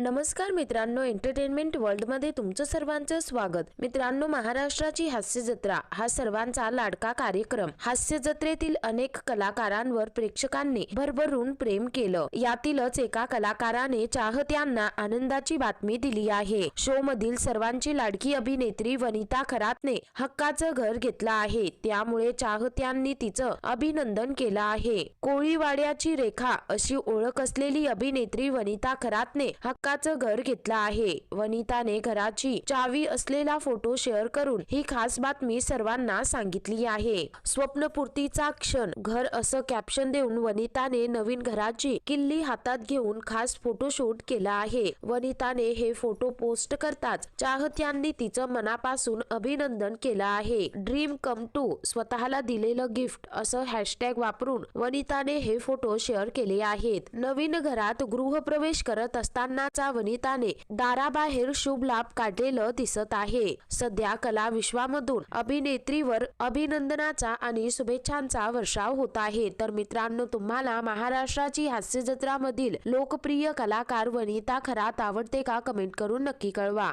नमस्कार मित्रांनो एंटरटेनमेंट वर्ल्डमध्ये तुमचं सर्वांचं स्वागत. मित्रांनो महाराष्ट्राची हास्य जत्रा हा सर्वांचा लाडका कार्यक्रम. हास्य जत्रेतील अनेक कलाकारांवर प्रेक्षकांनी भरभरून प्रेम केलं. यातीलच एका कलाकाराने चाहत्यांना आनंदाची बातमी दिली आहे. शो मधील सर्वांची लाडकी अभिनेत्री वनिता खरातने हक्काचं घर घेतलं आहे. त्यामुळे चाहत्यांनी तिचं अभिनंदन केलं आहे. कोळीवाड्याची रेखा अशी ओळख असलेली अभिनेत्री वनिता खरातने हक्काचं घर घेतलं आहे. वनिताने घराची चावी असलेला फोटो शेअर करून ही खास बातमी सर्वांना सांगितली आहे. स्वप्नपूर्तीचा क्षण घर असं कॅप्शन देऊन वनिताने नवीन घराची किल्ली हातात घेऊन खास फोटोशूट केला आहे. वनिताने हे फोटो पोस्ट करताच चाहत्यांनी तिचं मनापासून अभिनंदन केलं आहे. ड्रीम कम टू स्वतःला दिलेलं गिफ्ट असं हॅशटॅग वापरून वनिताने हे फोटो शेअर केले आहेत. नवीन घरात गृहप्रवेश करत असतानाचा वनिताने दाराबाहेर शुभ लाभ काढलेलं दिसत आहे. सध्या कला विश्वामधून अभिनेत्रीवर अभिनंदनाचा आणि शुभेच्छांचा वर्षाव होत आहे. तर मित्रांनो तुम्हाला महाराष्ट्राची हास्य जत्रा मधील लोकप्रिय कलाकार वनिता खरात आवडते का? कमेंट करून नक्की कळवा.